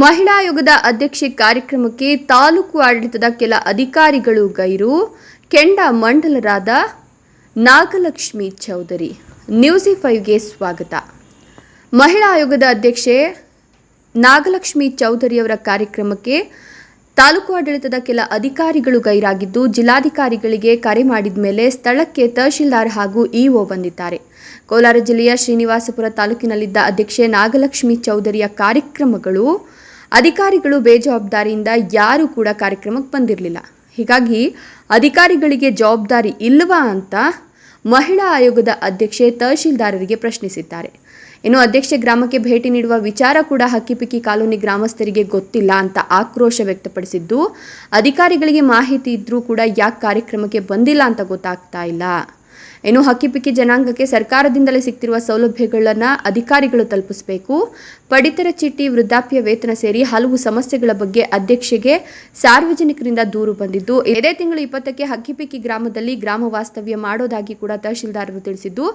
ಮಹಿಳಾ ಆಯೋಗದ ಅಧ್ಯಕ್ಷೆ ಕಾರ್ಯಕ್ರಮಕ್ಕೆ ತಾಲೂಕು ಆಡಳಿತದ ಕೆಲ ಅಧಿಕಾರಿಗಳು ಗೈರು. ಕೆಂಡ ಮಂಡಲರಾದ ನಾಗಲಕ್ಷ್ಮಿ ಚೌಧರಿ. ನ್ಯೂಸಿ ಫೈವ್ಗೆ ಸ್ವಾಗತ. ಮಹಿಳಾ ಆಯೋಗದ ಅಧ್ಯಕ್ಷೆ ನಾಗಲಕ್ಷ್ಮಿ ಚೌಧರಿಯವರ ಕಾರ್ಯಕ್ರಮಕ್ಕೆ ತಾಲೂಕು ಆಡಳಿತದ ಕೆಲ ಅಧಿಕಾರಿಗಳು ಗೈರಾಗಿದ್ದು, ಜಿಲ್ಲಾಧಿಕಾರಿಗಳಿಗೆ ಕರೆ ಮಾಡಿದ ಮೇಲೆ ಸ್ಥಳಕ್ಕೆ ತಹಶೀಲ್ದಾರ್ ಹಾಗೂ ಇಒ ಬಂದಿದ್ದಾರೆ. ಕೋಲಾರ ಜಿಲ್ಲೆಯ ಶ್ರೀನಿವಾಸಪುರ ತಾಲೂಕಿನಲ್ಲಿದ್ದ ಅಧ್ಯಕ್ಷೆ ನಾಗಲಕ್ಷ್ಮಿ ಚೌಧರಿಯ ಕಾರ್ಯಕ್ರಮಗಳು ಅಧಿಕಾರಿಗಳು ಬೇಜವಾಬ್ದಾರಿಯಿಂದ ಯಾರೂ ಕೂಡ ಕಾರ್ಯಕ್ರಮಕ್ಕೆ ಬಂದಿರಲಿಲ್ಲ. ಹೀಗಾಗಿ ಅಧಿಕಾರಿಗಳಿಗೆ ಜವಾಬ್ದಾರಿ ಇಲ್ಲವಾ ಅಂತ ಮಹಿಳಾ ಆಯೋಗದ ಅಧ್ಯಕ್ಷೆ ತಹಶೀಲ್ದಾರರಿಗೆ ಪ್ರಶ್ನಿಸಿದ್ದಾರೆ. ಇನ್ನು ಅಧ್ಯಕ್ಷೆ ಗ್ರಾಮಕ್ಕೆ ಭೇಟಿ ನೀಡುವ ವಿಚಾರ ಕೂಡ ಹಕ್ಕಿಪಿಕ್ಕಿ ಕಾಲೋನಿ ಗ್ರಾಮಸ್ಥರಿಗೆ ಗೊತ್ತಿಲ್ಲ ಅಂತ ಆಕ್ರೋಶ ವ್ಯಕ್ತಪಡಿಸಿದ್ದು, ಅಧಿಕಾರಿಗಳಿಗೆ ಮಾಹಿತಿ ಇದ್ರೂ ಕೂಡ ಯಾಕೆ ಕಾರ್ಯಕ್ರಮಕ್ಕೆ ಬಂದಿಲ್ಲ ಅಂತ ಗೊತ್ತಾಗ್ತಾ ಇಲ್ಲ. ಇನ್ನು ಹಕ್ಕಿಪಿಕ್ಕಿ ಜನಾಂಗಕ್ಕೆ ಸರ್ಕಾರದಿಂದಲೇ ಸಿಗ್ತಿರುವ ಸೌಲಭ್ಯಗಳನ್ನು ಅಧಿಕಾರಿಗಳು ತಲುಪಿಸಬೇಕು. ಪಡಿತರ ಚೀಟಿ ವೃದ್ಧಾಪ್ಯ ವೇತನ ಸೇರಿ ಹಲವು ಸಮಸ್ಯೆಗಳ ಬಗ್ಗೆ ಅಧ್ಯಕ್ಷೆಗೆ ಸಾರ್ವಜನಿಕರಿಂದ ದೂರು ಬಂದಿದ್ದು, ಇದೇ ತಿಂಗಳು ಇಪ್ಪತ್ತಕ್ಕೆ ಹಕ್ಕಿಪಿಕ್ಕಿ ಗ್ರಾಮದಲ್ಲಿ ಗ್ರಾಮ ವಾಸ್ತವ್ಯ ಮಾಡೋದಾಗಿ ಕೂಡ ತಹಶೀಲ್ದಾರರು ತಿಳಿಸಿದ್ದು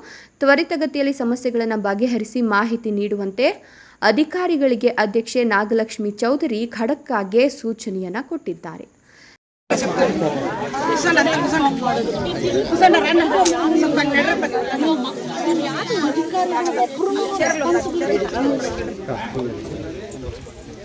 ತ್ವರಿತಗತಿಯಲ್ಲಿ ಸಮಸ್ಯೆಗಳನ್ನು ಬಗೆಹರಿಸಿ ಮಾಹಿತಿ ನೀಡುವಂತೆ ಅಧಿಕಾರಿಗಳಿಗೆ ಅಧ್ಯಕ್ಷೆ ನಾಗಲಕ್ಷ್ಮಿ ಚೌಧರಿ ಖಡಕ್ಕಾಗೆ ಸೂಚನೆಯನ್ನ ಕೊಟ್ಟಿದ್ದಾರೆ. Terima kasih.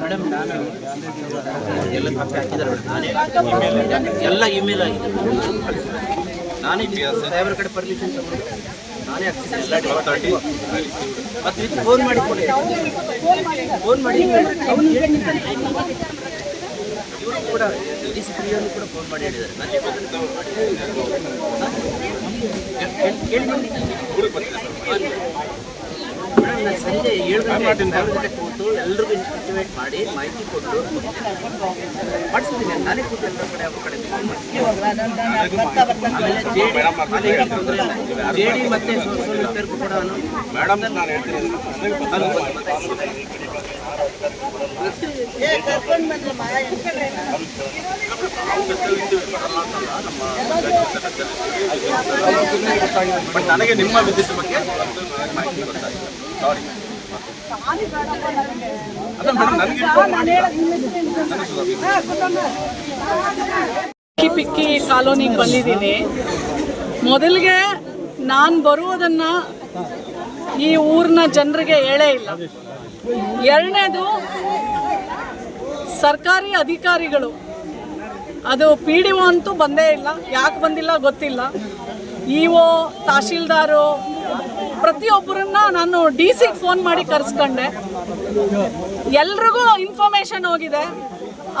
ಮೇಡಮ್ ನಾನು ಎಲ್ಲ ಕಾಪಿ ಹಾಕಿದ್ದಾರೆ ಮೇಡಮ್ ನಾನೇ ಎಲ್ಲ ಇಮೇಲ್ ಆಗಿದೆ. ನಾನೇ ಸಾಹೇಬ್ರ ಕಡೆ ಪರ್ಮಿಷನ್ ತಗೊಂಡು ನಾನೇ ಹಾಕ್ತೀನಿ ಎಲ್ಲ ತರ್ಟಿ ಮತ್ತು ಫೋನ್ ಮಾಡಿ ಕೊಡಿ. ಫೋನ್ ಮಾಡಿ. ಕೂಡ ಡಿ ಕೂಡ ಫೋನ್ ಮಾಡಿ ಹೇಳಿದ್ದಾರೆ ನಾನು ಕೇಳಿ ಸಂಜೆ ಏಳು ಗಂಟೆ ಕೂತು ಎಲ್ರಿಗೂ ಇನ್ಸ್ಟಿಟ್ಯೂಟ್ ಮಾಡಿ ಮಾಹಿತಿ ಕೊಟ್ಟು ಮಾಡಿಸ್ತೀನಿ. ನಾನೇ ಕೂತು ಎಲ್ಲರ ಕಡೆ ಅವ್ರ ಕಡೆ ಜೆ ಡಿ ಮತ್ತೆ ಸೋಷಿಯಲ್ ಕೂಡ ಮೇಡಮ್ ನಾನು ಹೇಳ್ತೀನಿ ಬಟ್ ನನಗೆ ನಿಮ್ಮ ವಿದ್ಯುತ್ ಬಗ್ಗೆ ಮಾಹಿತಿ ಗೊತ್ತಾಗಿದೆ ಸಾರಿ ಅಲ್ಲ ಮೇಡಮ್ ನನಗೆ inform ಮಾಡಿಲ್ಲ. ಪಿಕ್ಕಿ ಪಿಕ್ಕಿ ಕಾಲೋನಿಗೆ ಬಂದಿದ್ದೀನಿ. ಮೊದಲಿಗೆ ನಾನು ಬರುವುದನ್ನು ಈ ಊರಿನ ಜನರಿಗೆ ಹೇಳೇ ಇಲ್ಲ. ಎರಡನೇದು ಸರ್ಕಾರಿ ಅಧಿಕಾರಿಗಳು. ಅದು ಪಿ ಡಿ ಒ ಅಂತೂ ಬಂದೇ ಇಲ್ಲ. ಯಾಕೆ ಬಂದಿಲ್ಲ ಗೊತ್ತಿಲ್ಲ. ಇ ಒ ತಹಶೀಲ್ದಾರು ಪ್ರತಿಯೊಬ್ಬರನ್ನ ನಾನು ಡಿ ಸಿ ಫೋನ್ ಮಾಡಿ ಕರೆಸ್ಕೊಂಡೆ. ಎಲ್ರಿಗೂ ಇನ್ಫಾರ್ಮೇಶನ್ ಹೋಗಿದೆ.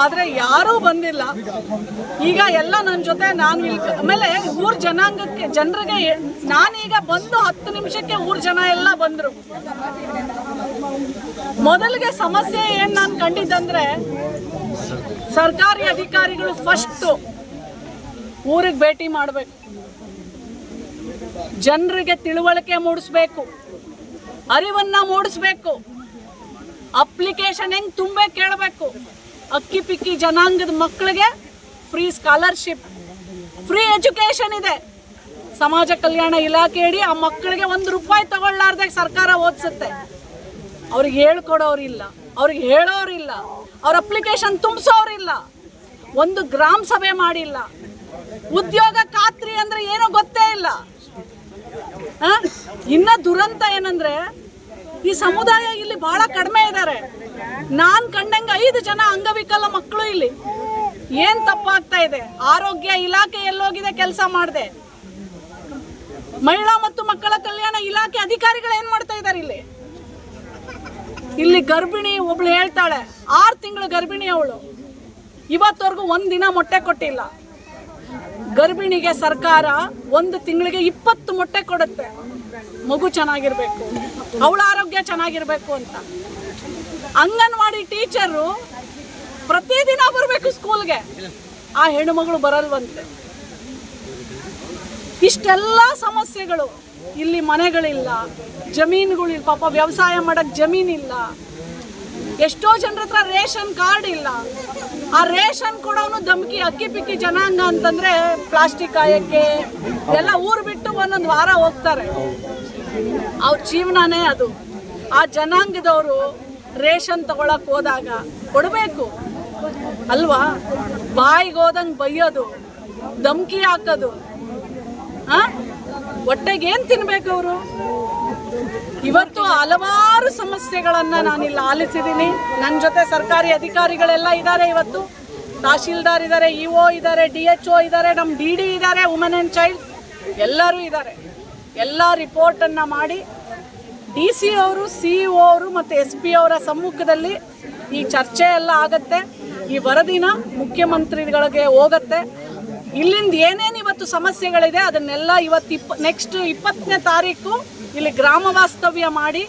ಆದರೆ ಯಾರೂ ಬಂದಿಲ್ಲ. ಈಗ ಎಲ್ಲ ನನ್ನ ಜೊತೆ ನಾನು ಆಮೇಲೆ ಊರ್ ಜನಾಂಗಕ್ಕೆ, ಜನರಿಗೆ ನಾನೀಗ ಬಂದು ಹತ್ತು ನಿಮಿಷಕ್ಕೆ ಊರ್ ಜನ ಎಲ್ಲ ಬಂದರು. ಮೊದಲಿಗೆ ಸಮಸ್ಯೆ ಏನು ನಾನು ಕಂಡಿದ್ದಂದ್ರೆ, ಸರ್ಕಾರಿ ಅಧಿಕಾರಿಗಳು ಫಸ್ಟು ಊರಿಗೆ ಭೇಟಿ ಮಾಡಬೇಕು. ಜನರಿಗೆ ತಿಳುವಳಿಕೆ ಮೂಡಿಸ್ಬೇಕು, ಅರಿವನ್ನ ಮೂಡಿಸ್ಬೇಕು ಅಪ್ಲಿಕೇಶನ್ ಹೆಂಗೆ ತುಂಬೆ ಕೇಳಬೇಕು, ಅಕ್ಕಿ ಪಿಕ್ಕಿ ಜನಾಂಗದ ಮಕ್ಕಳಿಗೆ ಫ್ರೀ ಸ್ಕಾಲರ್ಶಿಪ್ ಫ್ರೀ ಎಜುಕೇಶನ್ ಇದೆ. ಸಮಾಜ ಕಲ್ಯಾಣ ಇಲಾಖೆ ಅಡಿ ಆ ಮಕ್ಕಳಿಗೆ ಒಂದು ರೂಪಾಯಿ ತಗೊಳ್ಲಾರ್ದೆ ಸರ್ಕಾರ ಓದಿಸುತ್ತೆ. ಅವ್ರಿಗೆ ಹೇಳ್ಕೊಡೋರಿಲ್ಲ, ಅವ್ರಿಗೆ ಹೇಳೋರಿಲ್ಲ, ಅವ್ರ ಅಪ್ಲಿಕೇಶನ್ ತುಂಬಿಸೋರಿಲ್ಲ, ಒಂದು ಗ್ರಾಮ ಸಭೆ ಮಾಡಿಲ್ಲ. ಉದ್ಯೋಗ ಖಾತ್ರಿ ಅಂದ್ರೆ ಏನೋ ಗೊತ್ತೇ ಇಲ್ಲ? ಇನ್ನ ದುರಂತ ಏನಂದ್ರೆ ಈ ಸಮುದಾಯ ಇಲ್ಲಿ ಬಹಳ ಕಡಿಮೆ ಇದ್ದಾರೆ ನಾನ್ ಕಂಡಂಗೆ ಐದು ಜನ ಅಂಗವಿಕಲ ಮಕ್ಕಳು ಇಲ್ಲಿ. ಏನ್ ತಪ್ಪಾಗ್ತಾ ಇದೆ? ಆರೋಗ್ಯ ಇಲಾಖೆ ಎಲ್ಲೋಗಿದೆ ಕೆಲಸ ಮಾಡಿದೆ. ಮಹಿಳಾ ಮತ್ತು ಮಕ್ಕಳ ಕಲ್ಯಾಣ ಇಲಾಖೆ ಅಧಿಕಾರಿಗಳು ಏನ್ ಮಾಡ್ತಾ ಇದ್ದಾರೆ ಇಲ್ಲಿ? ಇಲ್ಲಿ ಗರ್ಭಿಣಿ ಒಬ್ಳು ಹೇಳ್ತಾಳೆ, ಆರು ತಿಂಗಳು ಗರ್ಭಿಣಿ ಅವಳು. ಇವತ್ತವರೆಗೂ ಒಂದಿನ ಮೊಟ್ಟೆ ಕೊಟ್ಟಿಲ್ಲ. ಗರ್ಭಿಣಿಗೆ ಸರ್ಕಾರ ಒಂದು ತಿಂಗಳಿಗೆ ಇಪ್ಪತ್ತು ಮೊಟ್ಟೆ ಕೊಡುತ್ತೆ. ಮಗು ಚೆನ್ನಾಗಿರ್ಬೇಕು, ಅವಳ ಆರೋಗ್ಯ ಚೆನ್ನಾಗಿರ್ಬೇಕು ಅಂತ. ಅಂಗನವಾಡಿ ಟೀಚರು ಪ್ರತಿದಿನ ಬರಬೇಕು ಸ್ಕೂಲ್ಗೆ. ಆ ಹೆಣ್ಣುಮಗಳು ಬರಲ್ವಂತೆ. ಇಷ್ಟೆಲ್ಲ ಸಮಸ್ಯೆಗಳು. ಇಲ್ಲಿ ಮನೆಗಳಿಲ್ಲ, ಜಮೀನುಗಳಿಲ್ಲ. ಪಾಪ ವ್ಯವಸಾಯ ಮಾಡಕ್ ಜಮೀನಿಲ್ಲ. ಎಷ್ಟೋ ಜನರ ಹತ್ರ ರೇಷನ್ ಕಾರ್ಡ್ ಇಲ್ಲ. ಆ ರೇಷನ್ ಕೊಡೋನು ಧಮಕಿ, ಅಕ್ಕಿ ಪಿಕ್ಕಿ ಜನಾಂಗ ಅಂತಂದ್ರೆ ಪ್ಲಾಸ್ಟಿಕ್ ಕಾಯಕ್ಕೆ ಎಲ್ಲ ಊರು ಬಿಟ್ಟು ಒಂದೊಂದು ವಾರ ಹೋಗ್ತಾರೆ. ಅವ್ರ ಜೀವನನೇ ಅದು. ಆ ಜನಾಂಗದವರು ರೇಷನ್ ತಗೊಳಕ್ ಹೋದಾಗ ಕೊಡಬೇಕು. ಅಲ್ವಾ? ಬಾಯಿಗೆ ಹೋದಂಗೆ ಬೈಯೋದು, ಧಮ್ಕಿ ಹಾಕೋದು. ಆ? ಹೊಟ್ಟೆಗೆ ಏನ್ ತಿನ್ಬೇಕು ಅವರು? ಇವತ್ತು ಹಲವಾರು ಸಮಸ್ಯೆಗಳನ್ನು ನಾನಿಲ್ಲಿ ಆಲಿಸಿದ್ದೀನಿ. ನನ್ನ ಜೊತೆ ಸರ್ಕಾರಿ ಅಧಿಕಾರಿಗಳೆಲ್ಲ ಇದ್ದಾರೆ ಇವತ್ತು. ತಹಶೀಲ್ದಾರ್ ಇದ್ದಾರೆ, ಇ ಒ ಇದ್ದಾರೆ, ಡಿ ಎಚ್ ಒ ಇದ್ದಾರೆ ನಮ್ಮ ಡಿ ಡಿ ಇದ್ದಾರೆ ವುಮೆನ್ ಆ್ಯಂಡ್ ಚೈಲ್ಡ್ ಎಲ್ಲರೂ ಇದ್ದಾರೆ. ಎಲ್ಲ ರಿಪೋರ್ಟನ್ನು ಮಾಡಿ ಡಿ ಸಿ ಅವರು, ಸಿ ಒ ಅವರು ಮತ್ತು ಎಸ್ ಪಿ ಅವರ ಸಮ್ಮುಖದಲ್ಲಿ ಈ ಚರ್ಚೆ ಎಲ್ಲ ಆಗತ್ತೆ. ಈ ವರದಿನ ಮುಖ್ಯಮಂತ್ರಿಗಳಿಗೆ ಹೋಗತ್ತೆ. ಇಲ್ಲಿಂದ ಏನೇನು ಇವತ್ತು ಸಮಸ್ಯೆಗಳಿದೆ ಅದನ್ನೆಲ್ಲ ಇವತ್ತು ಇಪ್ಪ ನೆಕ್ಸ್ಟ್ ಇಪ್ಪತ್ತನೇ ತಾರೀಕು ಇಲ್ಲಿ ಗ್ರಾಮ ವಾಸ್ತವ್ಯ ಮಾಡಿ,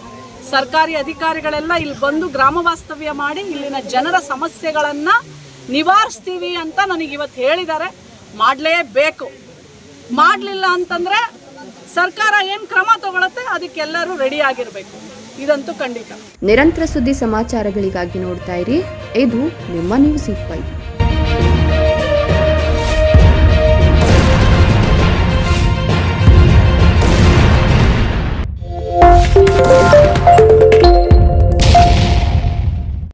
ಸರ್ಕಾರಿ ಅಧಿಕಾರಿಗಳೆಲ್ಲ ಇಲ್ಲಿ ಬಂದು ಗ್ರಾಮ ವಾಸ್ತವ್ಯ ಮಾಡಿ ಇಲ್ಲಿನ ಜನರ ಸಮಸ್ಯೆಗಳನ್ನು ನಿವಾರಿಸ್ತೀವಿ ಅಂತ ನನಗೆ ಇವತ್ತು ಹೇಳಿದ್ದಾರೆ. ಮಾಡಲೇಬೇಕು. ಮಾಡಲಿಲ್ಲ ಅಂತಂದರೆ ಸರ್ಕಾರ ಏನು ಕ್ರಮ ತಗೊಳತ್ತೆ ಅದಕ್ಕೆಲ್ಲರೂ ರೆಡಿ ಆಗಿರಬೇಕು. ಇದಂತೂ ಖಂಡಿತ. ನಿರಂತರ ಸುದ್ದಿ ಸಮಾಚಾರಗಳಿಗಾಗಿ ನೋಡ್ತಾ ಇರಿ. ಇದು ನಿಮ್ಮ ನ್ಯೂಸ್ ಫೈವ್